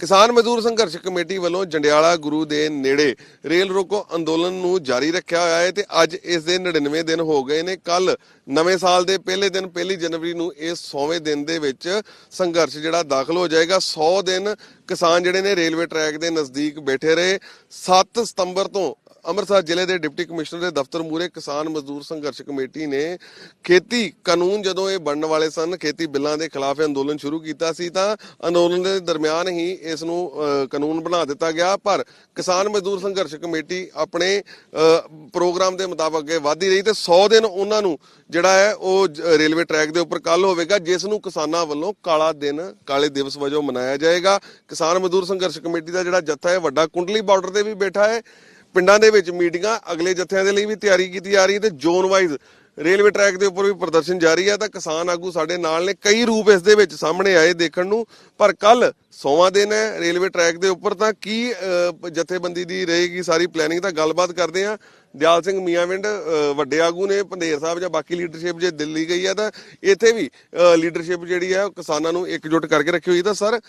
ਕਿਸਾਨ ਮਜ਼ਦੂਰ ਸੰਘਰਸ਼ ਕਮੇਟੀ ਵੱਲੋਂ ਜੰਡਿਆਲਾ ਗੁਰੂ ਦੇ ਨੇੜੇ ਰੇਲ ਰੋਕੋ ਅੰਦੋਲਨ ਨੂੰ ਜਾਰੀ ਰੱਖਿਆ ਹੋਇਆ ਹੈ ਤੇ ਅੱਜ ਇਸ ਦੇ 99 ਦਿਨ ਹੋ ਗਏ ਨੇ। ਕੱਲ ਨਵੇਂ ਸਾਲ ਦੇ ਪਹਿਲੇ ਦਿਨ, ਪਹਿਲੀ ਜਨਵਰੀ ਨੂੰ ਇਸ 100ਵੇਂ ਦਿਨ ਦੇ ਵਿੱਚ ਸੰਘਰਸ਼ ਜਿਹੜਾ ਦਾਖਲ ਹੋ ਜਾਏਗਾ। 100 ਦਿਨ ਕਿਸਾਨ ਜਿਹੜੇ ਨੇ ਰੇਲਵੇ ਟਰੈਕ ਦੇ ਨਜ਼ਦੀਕ ਬੈਠੇ ਰਹੇ। 7 ਸਤੰਬਰ ਤੋਂ ਅੰਮ੍ਰਿਤਸਰ ਜ਼ਿਲ੍ਹੇ ਦੇ ਡਿਪਟੀ ਕਮਿਸ਼ਨਰ ਦੇ ਦਫ਼ਤਰ ਮੂਹਰੇ ਕਿਸਾਨ ਮਜ਼ਦੂਰ ਸੰਘਰਸ਼ ਕਮੇਟੀ ਨੇ ਖੇਤੀ ਕਾਨੂੰਨ ਜਦੋਂ ਇਹ ਬਣਨ ਵਾਲੇ ਸਨ, ਖੇਤੀ ਬਿੱਲਾਂ ਦੇ ਖਿਲਾਫ ਅੰਦੋਲਨ ਸ਼ੁਰੂ ਕੀਤਾ ਸੀ ਤਾਂ ਅੰਦੋਲਨ ਦੇ ਦਰਮਿਆਨ ਹੀ ਇਸ ਨੂੰ ਕਾਨੂੰਨ ਬਣਾ ਦਿੱਤਾ ਗਿਆ। ਪਰ ਕਿਸਾਨ ਮਜ਼ਦੂਰ ਸੰਘਰਸ਼ ਕਮੇਟੀ ਆਪਣੇ ਪ੍ਰੋਗਰਾਮ ਦੇ ਮੁਤਾਬਕ ਅੱਗੇ ਵਧਦੀ ਰਹੀ ਤੇ 100 ਦਿਨ ਉਹਨਾਂ ਨੂੰ ਜਿਹੜਾ ਹੈ ਉਹ ਰੇਲਵੇ ਟਰੈਕ ਦੇ ਉੱਪਰ ਕੱਲ ਹੋਵੇਗਾ, ਜਿਸ ਨੂੰ ਕਿਸਾਨਾਂ ਵੱਲੋਂ ਕਾਲਾ ਦਿਨ, ਕਾਲੇ ਦਿਵਸ ਵਜੋਂ ਮਨਾਇਆ ਜਾਏਗਾ। ਕਿਸਾਨ ਮਜ਼ਦੂਰ ਸੰਘਰਸ਼ ਕਮੇਟੀ ਦਾ ਜਿਹੜਾ ਜੱਥਾ ਹੈ ਵੱਡਾ ਕੁੰਡਲੀ ਬਾਰਡਰ ਤੇ ਵੀ ਬੈਠਾ ਹੈ। ਪਿੰਡਾਂ ਦੇ ਵਿੱਚ ਮੀਟਿੰਗਾਂ ਅਗਲੇ ਜੱਥਿਆਂ ਦੇ ਲਈ ਵੀ ਤਿਆਰੀ ਕੀਤੀ ਜਾ ਰਹੀ ਹੈ ਤੇ ਜ਼ੋਨ ਵਾਈਜ਼ ਰੇਲਵੇ ਟਰੈਕ ਦੇ ਉੱਪਰ ਵੀ ਪ੍ਰਦਰਸ਼ਨ ਜਾਰੀ ਹੈ ਤਾਂ ਕਿਸਾਨ ਆਗੂ ਸਾਡੇ ਨਾਲ ਨੇ ਕਈ ਰੂਪ ਇਸ ਦੇ ਵਿੱਚ ਸਾਹਮਣੇ ਆਏ ਦੇਖਣ ਨੂੰ ਪਰ ਕੱਲ ਸੋਮਵਾਰ ਦਿਨ ਹੈ ਰੇਲਵੇ ਟਰੈਕ ਦੇ ਉੱਪਰ ਤਾਂ ਕੀ ਜਥੇਬੰਦੀ ਦੀ ਰਹੇਗੀ ਸਾਰੀ ਪਲੈਨਿੰਗ ਤਾਂ ਗੱਲਬਾਤ ਕਰਦੇ ਆ ਦਿਆਲ ਸਿੰਘ ਮੀਆਂਵਿੰਡ ਅਹ, ਵੱਡੇ ਆਗੂ ਨੇ ਪੰਦੇਰ ਸਾਹਿਬ ਜਾਂ ਬਾਕੀ ਲੀਡਰਸ਼ਿਪ ਜੇ ਦਿੱਲੀ ਗਈ ਹੈ ਤਾਂ ਇੱਥੇ ਵੀ ਲੀਡਰਸ਼ਿਪ ਜਿਹੜੀ ਹੈ ਕਿਸਾਨਾਂ ਨੂੰ ਇਕਜੁੱਟ ਕਰਕੇ ਰੱਖੀ ਹੋਈ ਤਾਂ ਸਰ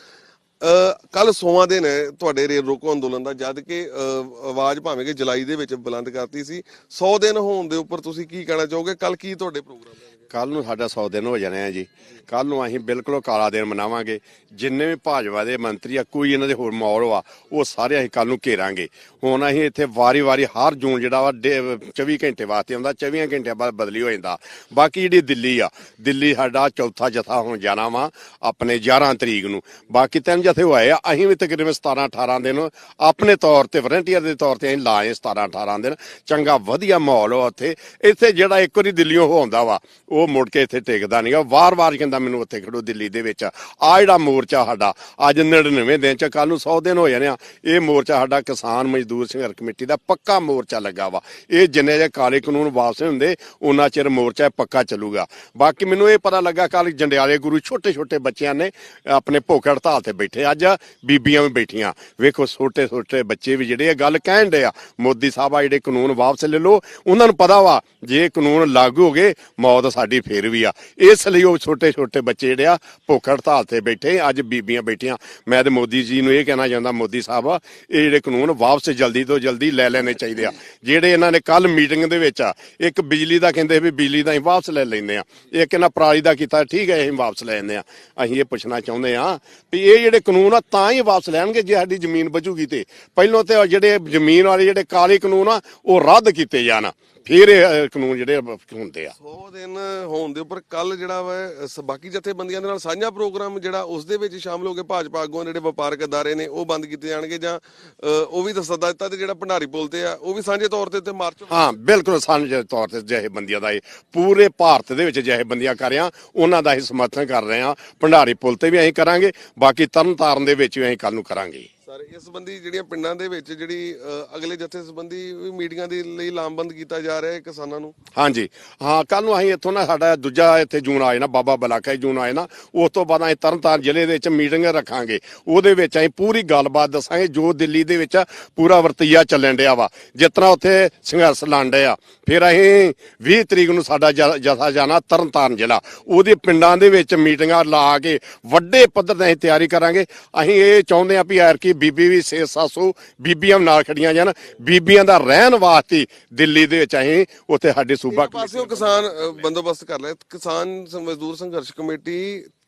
ਕੱਲ ਸੋਮਵਾਰ ਦਿਨ ਹੈ ਤੁਹਾਡੇ ਰੇਲ ਰੋਕੋ ਅੰਦੋਲਨ ਦਾ ਜਦ ਕਿ ਅਹ, ਆਵਾਜ਼ ਭਾਵੇਂ ਕਿ ਜੁਲਾਈ ਦੇ ਵਿੱਚ ਬੁਲੰਦ ਕਰਤੀ ਸੀ। 100 ਦਿਨ ਹੋਣ ਦੇ ਉੱਪਰ ਤੁਸੀਂ ਕੀ ਕਹਿਣਾ ਚਾਹੋਗੇ? ਕੱਲ ਕੀ ਤੁਹਾਡੇ ਪ੍ਰੋਗਰਾਮ ਹੈ ਕੱਲ ਨੂੰ ਸਾਡਾ 100 ਦਿਨ ਹੋ ਜਾਣੇ ਆ ਜੀ। ਕੱਲ ਨੂੰ ਅਸੀਂ ਬਿਲਕੁਲ ਕਾਲਾ ਦਿਨ ਮਨਾਵਾਂਗੇ। ਜਿੰਨੇ ਵੀ ਭਾਜਪਾ ਦੇ ਮੰਤਰੀ ਆ, ਕੋਈ ਇਹਨਾਂ ਦੇ ਹੋਰ ਮੌਲ ਵਾ, ਉਹ ਸਾਰੇ ਅਸੀਂ ਕੱਲ ਨੂੰ ਘੇਰਾਂਗੇ। ਹੁਣ ਅਸੀਂ ਇੱਥੇ ਵਾਰੀ-ਵਾਰੀ ਹਰ ਜੂਨ ਜਿਹੜਾ ਵਾ, ਡੇ- 24 ਘੰਟੇ ਵਾਸਤੇ ਆਉਂਦਾ 24 ਘੰਟਿਆਂ ਬਾਅਦ ਬਦਲੀ ਹੋ ਜਾਂਦਾ। ਬਾਕੀ ਜਿਹੜੀ ਦਿੱਲੀ ਆ, ਦਿੱਲੀ ਸਾਡਾ ਚੌਥਾ ਜਥਾ ਹੁਣ ਜਾਣਾ ਵਾ ਆਪਣੇ 11 ਤਰੀਕ ਨੂੰ। ਬਾਕੀ ਤਿੰਨ ਜਥੇ ਹੋਏ ਆ, ਅਸੀਂ ਵੀ ਤਕਰੀਬਨ 17 18 ਦਿਨ ਆਪਣੇ ਤੌਰ ਤੇ ਵਲੰਟੀਅਰ ਦੇ ਤੌਰ ਤੇ ਅਸੀਂ ਲਾਏ 17 18 ਦਿਨ। ਚੰਗਾ ਵਧੀਆ ਮਾਹੌਲ ਆ ਉੱਥੇ। ਇੱਥੇ ਜਿਹੜਾ ਇੱਕ ਵਾਰੀ ਦਿੱਲੀੋਂ ਹੋ ਆਉਂਦਾ ਵਾ ਉਹ ਉਹ ਮੁੜ ਕੇ ਇੱਥੇ ਟਿਕਦਾ ਨਹੀਂਗਾ ਵਾਰ-ਵਾਰ ਕਹਿੰਦਾ ਮੈਨੂੰ ਉੱਥੇ ਖੜੋ ਦਿੱਲੀ ਦੇ ਵਿੱਚ। ਆ ਜਿਹੜਾ ਮੋਰਚਾ ਸਾਡਾ, ਅੱਜ 99 ਦਿਨ ਚ ਕੱਲ ਨੂੰ 100 ਦਿਨ ਹੋ ਜਾਣੇ ਆ। ਇਹ ਮੋਰਚਾ ਸਾਡਾ ਕਿਸਾਨ ਮਜ਼ਦੂਰ ਸੰਘਰਸ਼ ਕਮੇਟੀ ਦਾ ਪੱਕਾ ਮੋਰਚਾ ਲੱਗਾ ਵਾ। ਇਹ ਜਿੰਨੇ ਜੇ ਕਾਲੇ ਕਾਨੂੰਨ ਵਾਪਸ ਹੁੰਦੇ, ਉਹਨਾਂ ਚਿਰ ਮੋਰਚਾ ਪੱਕਾ ਚੱਲੂਗਾ। ਬਾਕੀ ਮੈਨੂੰ ਇਹ ਪਤਾ ਲੱਗਾ ਕੱਲ ਜੰਡਿਆਲੇ ਗੁਰੂ ਛੋਟੇ-ਛੋਟੇ ਬੱਚਿਆਂ ਨੇ ਆਪਣੇ ਭੁੱਖ ਹੜਤਾਲ ਤੇ ਬੈਠੇ। ਅੱਜ ਬੀਬੀਆਂ ਵੀ ਬੈਠੀਆਂ। ਵੇਖੋ, ਛੋਟੇ-ਛੋਟੇ ਬੱਚੇ ਵੀ ਜਿਹੜੇ ਇਹ ਗੱਲ ਕਹਿਣ ਦੇ ਆ। ਮੋਦੀ ਸਾਹਿਬ ਆ ਜਿਹੜੇ ਕਾਨੂੰਨ ਵਾਪਸ ਲੈ ਲਓ। ਉਹਨਾਂ ਨੂੰ ਪਤਾ ਵਾ, ਜੇ ਕਾਨੂੰਨ ਲਾਗੂ ਹੋ ਗਏ, ਮੌਤ ਸਾਡੀ ਫੇਰ ਵੀ ਆ। ਇਸ ਲਈ ਉਹ ਛੋਟੇ-ਛੋਟੇ ਬੱਚੇ ਜਿਹੜੇ ਆ, ਭੁੱਖ ਹੜਤਾਲ ਤੇ ਬੈਠੇ ਅੱਜ ਬੀਬੀਆਂ ਬੈਠੀਆਂ। ਮੈਂ ਤੇ ਮੋਦੀ ਜੀ ਨੂੰ ਇਹ ਕਹਿਣਾ ਚਾਹੁੰਦਾ, ਮੋਦੀ ਸਾਹਿਬ, ਇਹ ਜਿਹੜੇ ਕਾਨੂੰਨ ਵਾਪਸ ਜਲਦੀ ਤੋਂ ਜਲਦੀ ਲੈ ਲੈਣੇ ਚਾਹੀਦੇ ਆ। ਜਿਹੜੇ ਇਹਨਾਂ ਨੇ ਕੱਲ ਮੀਟਿੰਗ ਦੇ ਵਿੱਚ ਆ, ਇੱਕ ਬਿਜਲੀ ਦਾ ਕਹਿੰਦੇ ਵੀ ਬਿਜਲੀ ਦਾ ਹੀ ਵਾਪਸ ਲੈ ਲੈਂਦੇ ਆ। ਇੱਕ ਇਹਨਾਂ ਪਰਾਲੀ ਦਾ ਕੀਤਾ, ਠੀਕ ਹੈ ਅਸੀਂ ਵਾਪਸ ਲੈ ਲੈਂਦੇ ਆ। ਅਸੀਂ ਇਹ ਪੁੱਛਣਾ ਚਾਹੁੰਦੇ ਆ ਵੀ ਇਹ ਜਿਹੜੇ ਕਾਨੂੰਨ ਆ, ਤਾਂ ਹੀ ਵਾਪਸ ਲੈਣਗੇ ਜੇ ਸਾਡੀ ਜ਼ਮੀਨ ਬਚੂਗੀ ਤੇ। ਪਹਿਲਾਂ ਤੇ ਜਿਹੜੇ ਜ਼ਮੀਨ ਵਾਲੇ ਜਿਹੜੇ ਕਾਲੇ ਕਾਨੂੰਨ ਆ, ਉਹ ਰੱਦ ਕੀਤੇ ਜਾਣ। ਫਿਰ ਇਹ ਅਹ, ਕਾਨੂੰਨ ਜਿਹੜੇ ਹੁੰਦੇ ਆ। 100 ਦਿਨ ਹੋਣ ਦੇ ਉੱਪਰ ਕੱਲ ਜਿਹੜਾ ਵਾ ਸ- ਬਾਕੀ ਜਥੇਬੰਦੀਆਂ ਦੇ ਨਾਲ ਸਾਂਝਾ ਪ੍ਰੋਗਰਾਮ ਜਿਹੜਾ ਉਸ ਦੇ ਵਿੱਚ ਸ਼ਾਮਲ ਹੋ ਕੇ ਭਾਜਪਾ ਆਗੂਆਂ ਦੇ ਜਿਹੜੇ ਵਪਾਰਕ ਅਦਾਰੇ ਨੇ ਉਹ ਬੰਦ ਕੀਤੇ ਜਾਣਗੇ ਜਾਂ ਅ, ਉਹ ਵੀ ਦੱਸਦਾ ਦਿੱਤਾ ਤੇ ਜਿਹੜਾ ਭੰਡਾਰੀ ਪੁਲ ਤੇ ਆ ਉਹ ਵੀ ਸਾਂਝੇ ਤੌਰ ਤੇ ਉੱਤੇ ਮਾਰਚ ਹਾਂ ਬਿਲਕੁਲ ਸਾਂਝੇ ਤੌਰ ਤੇ ਜਿਹੇ ਬੰਦੀਆਂ ਦਾ ਇਹ ਪੂਰੇ ਭਾਰਤ ਦੇ ਵਿੱਚ ਜਿਹੇ ਬੰਦੀਆਂ ਕਰ ਰਹੇ ਉਹਨਾਂ ਦਾ ਹੀ ਸਮਰਥਨ ਕਰ ਰਹੇ ਆ ਭੰਡਾਰੀ ਪੁਲ ਤੇ ਵੀ ਅਸੀਂ ਕਰਾਂਗੇ ਬਾਕੀ ਤਰਨਤਾਰਨ ਦੇ ਵਿੱਚ ਵੀ ਅਸੀਂ ਕੱਲ ਨੂੰ ਕਰਾਂਗੇ। ਸਰ ਇਸ ਸੰਬੰਧੀ ਜਿਹੜੀਆਂ ਪਿੰਡਾਂ ਦੇ ਵਿੱਚ ਜਿਹੜੀ ਅ, ਅਗਲੇ ਜਥੇ ਸੰਬੰਧੀ ਵੀ ਮੀਟਿੰਗਾਂ ਦੇ ਲਈ ਲਾਮਬੰਦ ਕੀਤਾ ਜਾ ਰਿਹਾ ਹੈ ਕਿਸਾਨਾਂ ਨੂੰ? ਹਾਂਜੀ। ਹਾਂ ਕੱਲ ਨੂੰ ਅਸੀਂ ਇੱਥੋਂ ਨਾ ਸਾਡਾ ਦੂਜਾ ਇੱਥੇ ਜੂਨ ਆਏ ਨਾ ਬਾਬਾ ਬਲਾਕਾ ਜੂਨ ਆਏ ਨਾ ਉਸ ਤੋਂ ਬਾਅਦ ਅਸੀਂ ਤਰਨਤਾਰਨ ਜ਼ਿਲ੍ਹੇ ਦੇ ਵਿੱਚ ਮੀਟਿੰਗ ਰੱਖਾਂਗੇ। ਉਹਦੇ ਵਿੱਚ ਅਸੀਂ ਪੂਰੀ ਗੱਲਬਾਤ ਦੱਸਾਂਗੇ ਜੋ ਦਿੱਲੀ ਦੇ ਵਿੱਚ ਪੂਰਾ ਵਰਤੀਆ ਚੱਲਣ ਡਿਆ ਵਾ। ਜਿਸ ਤਰ੍ਹਾਂ ਉੱਥੇ ਸੰਘਰਸ਼ ਲੰਡੇ ਆ। ਫਿਰ ਅਸੀਂ 20 ਤਰੀਕ ਨੂੰ ਸਾਡਾ ਜ- ਜਥਾ ਜਾਣਾ ਤਰਨਤਾਰਨ ਜ਼ਿਲ੍ਹਾ। ਉਹਦੇ ਪਿੰਡਾਂ ਦੇ ਵਿੱਚ ਮੀਟਿੰਗਾਂ ਲਾ ਕੇ ਵੱਡੇ ਪੱਧਰ ਤੇ ਅਸੀਂ ਤਿਆਰੀ ਕਰਾਂਗੇ। ਅਸੀਂ ਇਹ ਚਾਹੁੰਦੇ ਹਾਂ ਵੀ ਯਾਰ ਕੀ ਬੀਬੀ ਵੀ 6-700 ਬੀਬੀਆਂ ਨਾਲ ਖੜੀਆਂ ਜਾਣ। ਬੀਬੀਆਂ ਦਾ ਰਹਿਣ ਵਾਸਤੇ ਦਿੱਲੀ ਦੇ ਵਿੱਚ ਅਸੀਂ ਉੱਥੇ ਸਾਡੇ ਸੂਬਾ ਪਾਸਿਓਂ ਕਿਸਾਨ ਬੰਦੋਬਸਤ ਕਰ ਲਿਆ। ਕਿਸਾਨ ਮਜ਼ਦੂਰ ਸੰਘਰਸ਼ ਕਮੇਟੀ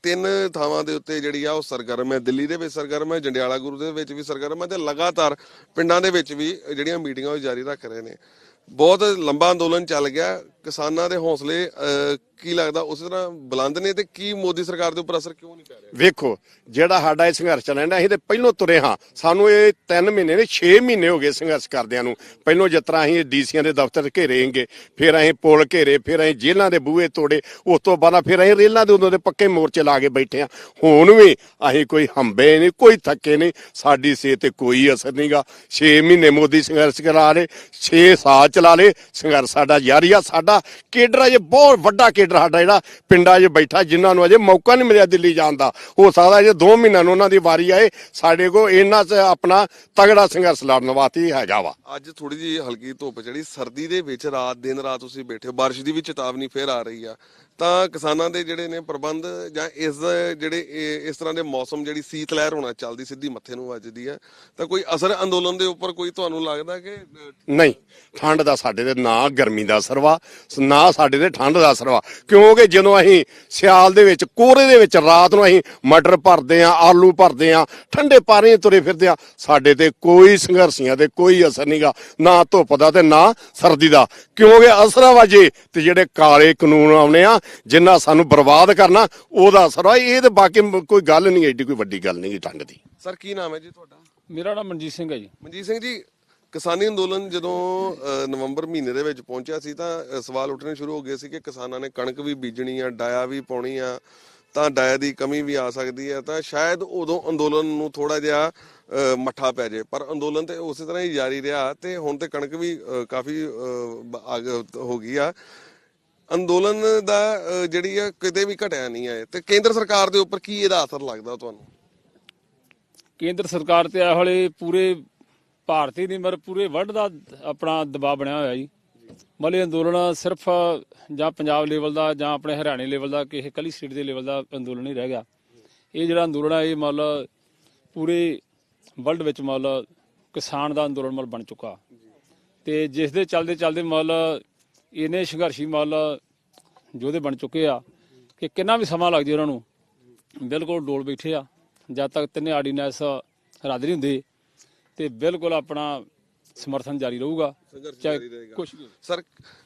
ਤਿੰਨ ਥਾਵਾਂ ਦੇ ਉੱਤੇ ਜਿਹੜੀ ਆ ਉਹ ਸਰਗਰਮ ਹੈ। ਦਿੱਲੀ ਦੇ ਵਿੱਚ ਸਰਗਰਮ ਹੈ ਜੰਡਿਆਲਾ ਗੁਰੂ ਦੇ ਵਿੱਚ ਵੀ ਸਰਗਰਮ ਹੈ ਤੇ ਲਗਾਤਾਰ ਪਿੰਡਾਂ ਦੇ ਵਿੱਚ ਵੀ ਜਿਹੜੀਆਂ ਮੀਟਿੰਗਾਂ ਉਹ ਜਾਰੀ ਰੱਖ ਰਹੇ ਨੇ। ਬਹੁਤ ਲੰਬਾ ਅੰਦੋਲਨ ਚੱਲ ਗਿਆ। ਕਿਸਾਨਾਂ ਦੇ ਹੌਸਲੇ ਕੀ ਲੱਗਦਾ? ਉਸੇ ਤਰ੍ਹਾਂ ਬੁਲੰਦ ਨੇ ਤੇ ਕੀ ਮੋਦੀ ਸਰਕਾਰ ਦੇ ਉੱਪਰ ਅਸਰ ਕਿਉਂ ਨਹੀਂ ਪੈ ਰਿਹਾ? ਵੇਖੋ, ਜਿਹੜਾ ਸਾਡਾ ਇਹ ਸੰਘਰਸ਼ ਚੱਲਣ ਡਿਆ ਅਸੀਂ ਤੇ ਪਹਿਲੋਂ ਤੁਰੇ ਹਾਂ। ਸਾਨੂੰ ਇਹ 3 ਮਹੀਨੇ ਨੇ 6 ਮਹੀਨੇ ਹੋ ਗਏ ਸੰਘਰਸ਼ ਕਰਦਿਆਂ ਨੂੰ। ਪਹਿਲੋਂ ਜਿਸ ਤਰ੍ਹਾਂ ਅਸੀਂ ਡੀਸੀਆਂ ਦੇ ਦਫ਼ਤਰ ਘੇਰੇਂਗੇ ਫਿਰ ਅਸੀਂ ਪੁਲ ਘੇਰੇ, ਫਿਰ ਅਸੀਂ ਜੇਲ੍ਹਾਂ ਦੇ ਬੂਹੇ ਤੋੜੇ, ਉਸ ਤੋਂ ਬਾਅਦ ਫਿਰ ਅਸੀਂ ਰੇਲਾਂ ਦੇ ਉਦੋਂ ਦੇ ਪੱਕੇ ਮੋਰਚੇ ਲਾ ਕੇ ਬੈਠੇ ਹਾਂ। ਹੁਣ ਵੀ ਅਸੀਂ ਕੋਈ ਹੰਬੇ ਨਹੀਂ, ਕੋਈ ਥੱਕੇ ਨਹੀਂ। ਸਾਡੀ ਸਿਹਤ ਤੇ ਕੋਈ ਅਸਰ ਨਹੀਂਗਾ 6 ਮਹੀਨੇ ਮੋਦੀ ਸੰਘਰਸ਼ ਕਰਾ ਲੇ 6 ਸਾਲ ਚਲਾ ਲੇ ਸੰਘਰਸ਼ ਸਾਡਾ ਜਾਰੀ ਆ, ਸਾਡਾ ਕੇਡਰ ਅਜੇ ਬਹੁਤ ਵੱਡਾ ਕੇਡਰ ਸਾਡਾ ਜਿਹੜਾ ਪਿੰਡਾਂ 'ਚ ਬੈਠਾ ਜਿਨ੍ਹਾਂ ਨੂੰ ਅਜੇ ਮੌਕਾ ਨਹੀਂ ਮਿਲਿਆ ਦਿੱਲੀ ਜਾਣ ਦਾ। ਹੋ ਸਕਦਾ ਜੇ 2 ਮਹੀਨਿਆਂ ਨੂੰ ਉਹਨਾਂ ਦੀ ਵਾਰੀ ਆਏ ਸਾਡੇ ਕੋਲ ਇਹਨਾਂ 'ਚ ਆਪਣਾ ਤਗੜਾ ਸੰਘਰਸ਼ ਲੜਨ ਵਾਸਤੇ ਹੈਗਾ ਵਾ। ਅੱਜ ਥੋੜੀ ਜਿਹੀ ਹਲਕੀ ਧੁੱਪ ਜਿਹੜੀ ਸਰਦੀ ਦੇ ਵਿੱਚ ਰਾਤ ਦਿਨ ਰਾਤ ਤੁਸੀਂ ਬੈਠੇ ਹੋ ਬਾਰਿਸ਼ ਦੀ ਵੀ ਚੇਤਾਵਨੀ ਫੇਰ ਆ ਰਹੀ ਆ। ਤਾਂ ਕਿਸਾਨਾਂ ਦੇ ਜਿਹੜੇ ਨੇ ਪ੍ਰਬੰਧ ਜਾਂ ਇਸ ਜਿਹੜੇ ਇਸ ਤਰ੍ਹਾਂ ਦੇ ਮੌਸਮ ਜਿਹੜੀ ਸੀਤ ਲਹਿਰ ਹੋਣਾ ਚੱਲਦੀ ਸਿੱਧੀ ਮੱਥੇ ਨੂੰ ਵੱਜਦੀ ਹੈ ਤਾਂ ਕੋਈ ਅਸਰ ਅੰਦੋਲਨ ਦੇ ਉੱਪਰ ਕੋਈ ਤੁਹਾਨੂੰ ਲੱਗਦਾ ਕਿ ਨਹੀਂ ਠੰਡ ਦਾ ਸਾਡੇ ਤੇ ਨਾ ਗਰਮੀ ਦਾ ਅਸਰ ਵਾ ਨਾ ਸਾਡੇ ਤੇ ਠੰਡ ਦਾ ਅਸਰ ਵਾ। ਕਿਉਂਕਿ ਜਦੋਂ ਅਸੀਂ ਸਿਆਲ ਦੇ ਵਿੱਚ ਕੋਹਰੇ ਦੇ ਵਿੱਚ ਰਾਤ ਨੂੰ ਅਸੀਂ ਮਟਰ ਭਰਦੇ ਆ ਆਲੂ ਭਰਦੇ ਆ ਠੰਡੇ ਪਾਣੀ ਤੁਰੇ ਫਿਰਦੇ ਆ ਸਾਡੇ ਤੇ ਕੋਈ ਸੰਘਰਸ਼ੀਆਂ ਤੇ ਕੋਈ ਅਸਰ ਨਹੀਂਗਾ ਨਾ ਧੁੱਪ ਦਾ ਤੇ ਨਾ ਸਰਦੀ ਦਾ। ਕਿਉਂਕਿ ਅਸਰਾਂ ਵਜੇ ਤੇ ਜਿਹੜੇ ਕਾਲੇ ਕਾਨੂੰਨ ਆਉਣੇ ਆ ਜਿੰਨਾ ਸਾਨੂੰ ਬਰਬਾਦ ਕਰਨਾ ਉਹਦਾ ਅਸਰ ਆ। ਇਹ ਤੇ ਬਾਕੀ ਕੋਈ ਗੱਲ ਨਹੀਂ ਐਡੀ ਕੋਈ ਵੱਡੀ ਗੱਲ ਨਹੀਂ ਠੰਡ ਦੀ। ਸਰ ਕੀ ਨਾਮ ਹੈ ਜੀ ਤੁਹਾਡਾ? ਮੇਰਾ ਨਾਮ ਮਨਜੀਤ ਸਿੰਘ ਹੈ ਜੀ। ਮਨਜੀਤ ਸਿੰਘ ਜੀ ਕਿਸਾਨੀ ਅੰਦੋਲਨ ਜਦੋਂ ਨਵੰਬਰ ਮਹੀਨੇ ਦੇ ਵਿੱਚ ਪਹੁੰਚਿਆ ਸੀ ਤਾਂ ਸਵਾਲ ਉੱਠਣੇ ਸ਼ੁਰੂ ਹੋ ਗਏ ਸੀ ਕਿ ਕਿਸਾਨਾਂ ਨੇ ਕਣਕ ਵੀ ਬੀਜਣੀ ਆ, ਡਾਇਆ ਵੀ ਪਾਉਣੀ ਆ, ਤਾਂ ਡਾਇਆ ਦੀ ਕਮੀ ਵੀ ਆ ਸਕਦੀ ਹੈ ਤਾਂ ਸ਼ਾਇਦ ਉਦੋਂ ਅੰਦੋਲਨ ਨੂੰ ਥੋੜਾ ਜਿਹਾ ਮੱਠਾ ਪੈ ਜੇ ਪਰ ਅੰਦੋਲਨ ਤੇ ਉਸੇ ਤਰ੍ਹਾਂ ਹੀ ਜਾਰੀ ਰਿਹਾ ਤੇ ਹੁਣ ਤੇ ਕਣਕ ਵੀ ਕਾਫੀ ਹੋ ਗਈ ਆ। ਅੰਦੋਲਨ ਦਾ ਜਿਹੜੀ ਆ, ਕਿਤੇ ਵੀ ਘਟਿਆ ਨਹੀਂ ਹੈ ਤੇ ਕੇਂਦਰ ਸਰਕਾਰ ਦੇ ਉੱਪਰ ਕੀ ਇਹਦਾ ਅਸਰ ਲੱਗਦਾ ਤੁਹਾਨੂੰ? ਕੇਂਦਰ ਸਰਕਾਰ ਤੇ ਇਹ ਵਾਲੇ ਪੂਰੇ ਭਾਰਤੀ ਨਹੀਂ ਮਰ ਪੂਰੇ ਵਰਲਡ ਦਾ ਆਪਣਾ ਦਬਾਅ ਬਣਿਆ ਹੋਇਆ ਜੀ। ਮਲੇ ਅੰਦੋਲਨ ਸਿਰਫ ਜਾਂ ਪੰਜਾਬ ਲੈਵਲ ਦਾ ਜਾਂ ਆਪਣੇ ਹਰਿਆਣੇ ਲੈਵਲ ਦਾ ਕਿਸੇ ਕਲੀ ਸਟੇਟ ਦੇ ਲੈਵਲ ਦਾ ਅੰਦੋਲਨ ਨਹੀਂ ਰਹਿ ਗਿਆ। ਇਹ ਜਿਹੜਾ ਅੰਦੋਲਨ ਹੈ ਇਹ ਮੰਨ ਪੂਰੇ ਵਰਲਡ ਵਿੱਚ ਮੰਨ ਕਿਸਾਨ ਦਾ ਅੰਦੋਲਨ ਮਲ ਬਣ ਚੁੱਕਾ। ਤੇ ਜਿਸ ਦੇ ਚੱਲਦੇ ਚੱਲਦੇ ਮੰਨ ਲਓ ਇਹਨੇ ਸੰਘਰਸ਼ੀ ਮੰਨ ਲਓ ਯੋਧੇ ਬਣ ਚੁੱਕੇ ਆ ਕਿ ਕਿੰਨਾ ਵੀ ਸਮਾਂ ਲੱਗ ਜੇ ਉਹਨਾਂ ਨੂੰ, ਬਿਲਕੁਲ ਡੋਲ ਬੈਠੇ ਆ। ਜਦ ਤੱਕ ਤਿੰਨੇ ਆਰਡੀਨੈਂਸ ਰੱਦ ਨਹੀਂ ਹੁੰਦੇ ਤੇ ਬਿਲਕੁਲ ਆਪਣਾ ਸਮਰਥਨ ਜਾਰੀ ਰਹੂਗਾ ਚਾਹੇ। ਕੁਛ ਵੀ ਸਰ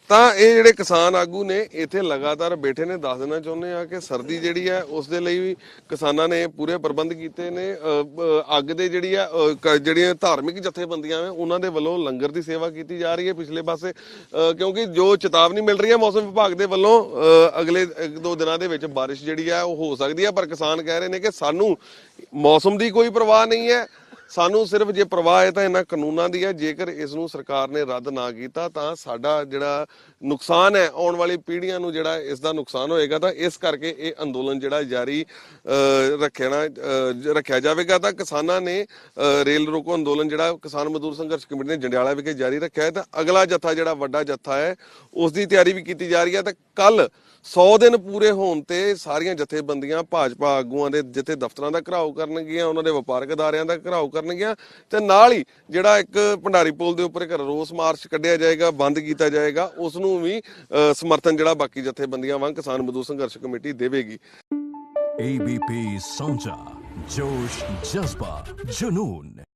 ਤਾਂ ਇਹ ਜਿਹੜੇ ਕਿਸਾਨ ਆਗੂ ਨੇ ਇੱਥੇ ਲਗਾਤਾਰ ਬੈਠੇ ਨੇ ਦੱਸ ਦੇਣਾ ਚਾਹੁੰਦੇ ਆ ਕਿ ਸਰਦੀ ਜਿਹੜੀ ਹੈ ਉਸ ਦੇ ਲਈ ਵੀ ਕਿਸਾਨਾਂ ਨੇ ਪੂਰੇ ਪ੍ਰਬੰਧ ਕੀਤੇ ਨੇ। ਅੱਗ ਦੇ ਜਿਹੜੀ ਆ ਜਿਹੜੀਆਂ ਧਾਰਮਿਕ ਜਥੇਬੰਦੀਆਂ ਨੇ ਉਹਨਾਂ ਦੇ ਵੱਲੋਂ ਲੰਗਰ ਦੀ ਸੇਵਾ ਕੀਤੀ ਜਾ ਰਹੀ ਹੈ ਪਿਛਲੇ ਪਾਸੇ। ਕਿਉਂਕਿ ਜੋ ਚੇਤਾਵਨੀ ਮਿਲ ਰਹੀ ਹੈ ਮੌਸਮ ਵਿਭਾਗ ਦੇ ਵੱਲੋਂ ਅਗਲੇ ਇੱਕ ਦੋ ਦਿਨਾਂ ਦੇ ਵਿੱਚ ਬਾਰਿਸ਼ ਜਿਹੜੀ ਹੈ ਉਹ ਹੋ ਸਕਦੀ ਹੈ। ਪਰ ਕਿਸਾਨ ਕਹਿ ਰਹੇ ਨੇ ਕਿ ਸਾਨੂੰ ਮੌਸਮ ਦੀ ਕੋਈ ਪਰਵਾਹ ਨਹੀਂ ਹੈ। ਸਾਨੂੰ ਸਿਰਫ ਜੇ ਪ੍ਰਵਾਹ ਹੈ ਤਾਂ ਇਹਨਾਂ ਕਾਨੂੰਨਾਂ ਦੀ ਹੈ ਜੇਕਰ ਇਸ ਨੂੰ ਸਰਕਾਰ ਨੇ ਰੱਦ ਨਾ ਕੀਤਾ ਤਾਂ ਸਾਡਾ ਜਿਹੜਾ ਨੁਕਸਾਨ ਹੈ ਆਉਣ ਵਾਲੀ ਪੀੜ੍ਹੀਆਂ ਨੂੰ ਜਿਹੜਾ ਇਸ ਦਾ ਨੁਕਸਾਨ ਹੋਏਗਾ ਤਾਂ ਇਸ ਕਰਕੇ ਇਹ ਅੰਦੋਲਨ ਜਿਹੜਾ ਜਾਰੀ ਅ, ਰੱਖਣਾ ਰੱਖਿਆ ਜਾਵੇਗਾ ਤਾਂ ਕਿਸਾਨਾਂ ਨੇ ਅ, ਰੇਲ ਰੋਕੋ ਅੰਦੋਲਨ ਜਿਹੜਾ ਕਿਸਾਨ ਮਜ਼ਦੂਰ ਸੰਘਰਸ਼ ਕਮੇਟੀ ਨੇ ਜੰਡਿਆਲਾ ਵਿਖੇ ਜਾਰੀ ਰੱਖਿਆ ਹੈ ਤਾਂ ਅਗਲਾ ਜੱਥਾ ਜਿਹੜਾ ਵੱਡਾ ਜੱਥਾ ਹੈ ਉਸ ਦੀ ਤਿਆਰੀ ਵੀ ਕੀਤੀ ਜਾ ਰਹੀ ਹੈ ਤਾਂ ਕੱਲ 100 ਦਿਨ ਪੂਰੇ ਹੋਣ ਤੇ ਸਾਰੀਆਂ ਜਥੇਬੰਦੀਆਂ ਭਾਜਪਾ ਆਗੂਆਂ ਦੇ ਜਿੱਥੇ ਦਫ਼ਤਰਾਂ ਦਾ ਘਰਾਓ ਕਰਨਗੀਆਂ, ਉਹਨਾਂ ਦੇ ਵਪਾਰਕ ਅਦਾਰਿਆਂ ਦਾ ਘਰਾਓ ਕਰਨਗੀਆਂ ਤੇ ਨਾਲ ਹੀ ਜਿਹੜਾ ਇੱਕ ਭੰਡਾਰੀ ਪੁਲ ਦੇ ਉੱਪਰ ਇੱਕ ਰੋਸ ਮਾਰਚ ਕੱਢਿਆ ਜਾਏਗਾ, ਬੰਦ ਕੀਤਾ ਜਾਏਗਾ ਉਸ ਨੂੰ ਵੀ ਸਮਰਥਨ ਜਿਹੜਾ ਬਾਕੀ ਜਥੇਬੰਦੀਆਂ ਵਾਂਗ ਕਿਸਾਨ ਮਜ਼ਦੂਰ ਸੰਘਰਸ਼ ਕਮੇਟੀ ਦੇਵੇਗੀ। ABP ਸੌਂਚਾ, ਜੋਸ਼, ਜਜ਼ਬਾ, ਜਨੂਨ।